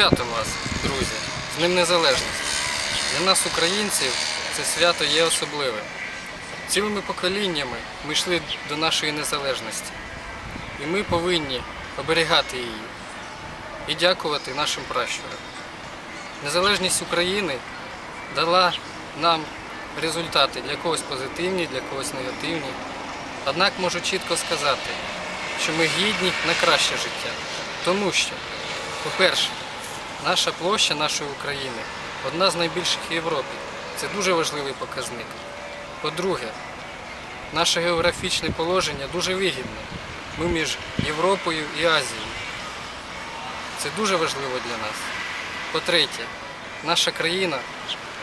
святом вас, друзі, з Днем Незалежності. Для нас, українців, це свято є особливим. Цілими поколіннями ми йшли до нашої незалежності. І ми повинні оберігати її і дякувати нашим пращурам. Незалежність України дала нам результати для когось позитивні, для когось негативні. Однак можу чітко сказати, що ми гідні на краще життя. Тому що, по-перше, наша площа нашої України одна з найбільших в Європі. Це дуже важливий показник. По-друге, наше географічне положення дуже вигідне. Ми між Європою і Азією. Це дуже важливо для нас. По-третє, наша країна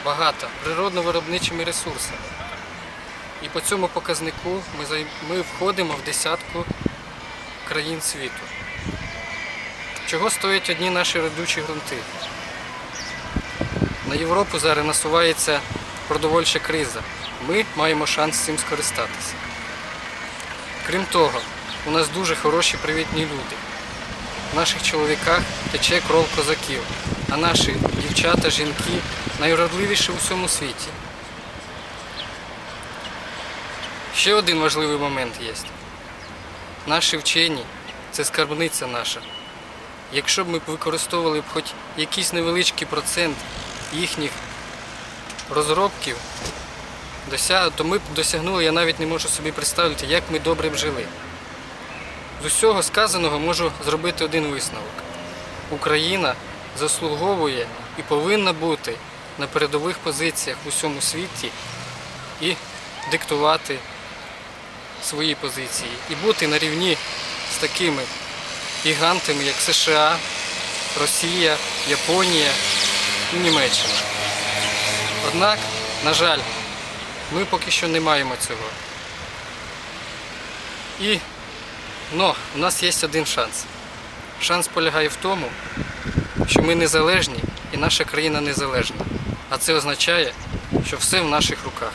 багата природно-виробничими ресурсами. І по цьому показнику ми, входимо в десятку країн світу. Чого стоять одні наші родючі ґрунти? На Європу зараз насувається продовольча криза. Ми маємо шанс цим скористатися. Крім того, у нас дуже хороші привітні люди. В наших чоловіках тече кров козаків, а наші дівчата, жінки найвродливіші у всьому світі. Ще один важливий момент є. Наші вчені це скарбниця наша. Якщо б ми використовували б хоч якийсь невеличкий процент їхніх розробків, то ми б досягнули, я навіть не можу собі представити, як ми добре б жили. З усього сказаного можу зробити один висновок. Україна заслуговує і повинна бути на передових позиціях в усьому світі і диктувати свої позиції, і бути на рівні з такими гігантами, як США, Росія, Японія і Німеччина. Однак, на жаль, ми поки що не маємо цього. І но у нас є один шанс. Шанс полягає в тому, що ми незалежні і наша країна незалежна. А це означає, що все в наших руках.